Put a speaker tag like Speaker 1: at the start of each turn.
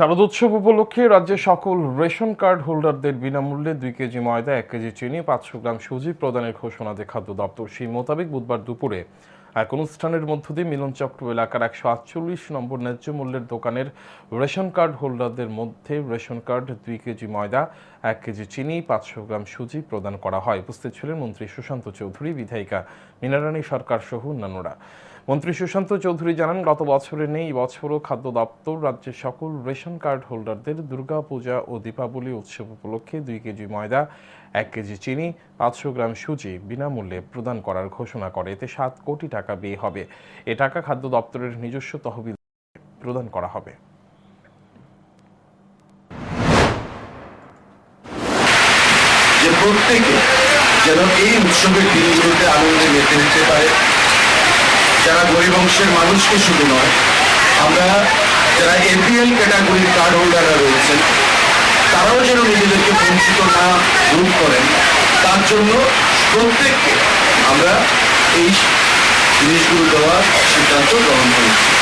Speaker 1: শারদোৎসব উপলক্ষে রাজ্যে সকল রেশন কার্ড হোল্ডারদের বিনামূল্যে দুই কেজি ময়দা, এক কেজি চিনি, পাঁচশো গ্রাম সুজি প্রদানের ঘোষণা দেয় খাদ্য দপ্তর। সেই মোতাবেক বুধবার দুপুরে এক অনুষ্ঠানের মধ্য দিয়ে মিলন চক্র এলাকার একশো আটচল্লিশ নম্বর ন্যায্য মূল্যের দোকানের রেশন কার্ড হোল্ডারদের মধ্যে রেশন কার্ড, দুই কেজি ময়দা, এক কেজি চিনি, পাঁচশো গ্রাম সুজি প্রদান করা হয়। উপস্থিত ছিলেন মন্ত্রী সুশান্ত চৌধুরী, বিধায়িকা মীনারানী সরকার সহ অন্যান্যরা। মন্ত্রী সুশান্ত চৌধুরী জানান, গত বছরে নেই বছরও খাদ্য দপ্তর, রাজ্যের সকল রেশন কার্ড হোল্ডারদের দুর্গাপূজা ও দীপাবলি উৎসব উপলক্ষে দুই কেজি ময়দা, এক কেজি চিনি, পাঁচশো গ্রাম সুজি বিনামূল্যে প্রদান করার ঘোষণা করে। এতে সাত কোটি টাকা ব্যয় হবে। এ টাকা খাদ্য দপ্তরের নিজস্ব তহবিল প্রদান করা হবে।
Speaker 2: প্রত্যেকে যেন এই উৎসবের দিনগুলোতে আনন্দে মেতে নিতে পারে গরিব মানুষকে শুধু নয়, আমরা যারা এপিএল ক্যাটাগরির কার্ড হোল্ডাররা রয়েছেন, তারাও যেন নিজেদেরকে বঞ্চিত না দূর করেন, তার জন্য প্রত্যেককে আমরা এই জিনিসগুলো দেওয়ার সিদ্ধান্ত গ্রহণ করেছি।